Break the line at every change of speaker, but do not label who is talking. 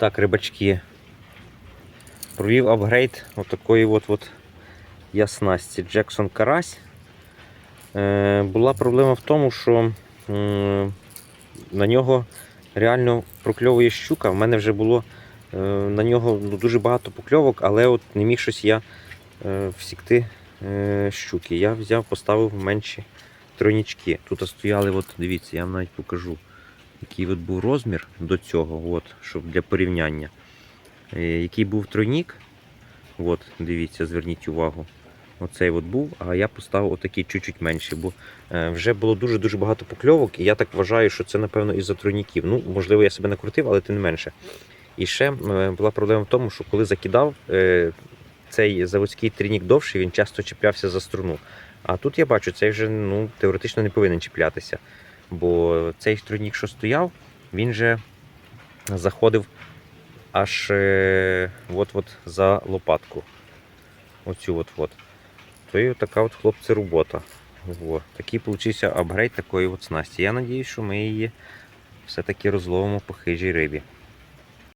Так, рибачки. Провів апгрейд отакої от, от я снасті Джексон Карась. Е, була проблема в тому, що м, на нього реально прокльовує щука. В мене вже було е, на нього ну, дуже багато покльовок, але от не міг щось я е, всікти е, щуки. Я взяв, поставив менші тройнічки. Тут стояли, от, дивіться, я вам навіть покажу, який от був розмір до цього, от, щоб для порівняння. Е, який був тройнік. От, дивіться, зверніть увагу. Оцей от був, а я поставив отакий чуть-чуть менший, бо е, вже було дуже-дуже багато покльовок, і я так вважаю, що це, напевно, із-за тройніків. Ну, можливо, я себе накрутив, але тим не менше. І ще е, була проблема в тому, що коли закидав, цей заводський трійнік довший, він часто чіплявся за струну. А тут я бачу, цей вже ну, теоретично не повинен чіплятися. Бо цей струйнік, що стояв, він же заходив аж е, от-от за лопатку. Оцю от-от. То і така от хлопці робота. Во. Такий получився апгрейд такої от снасті. Я сподіваюся, що ми її все-таки розловимо по хижій рибі.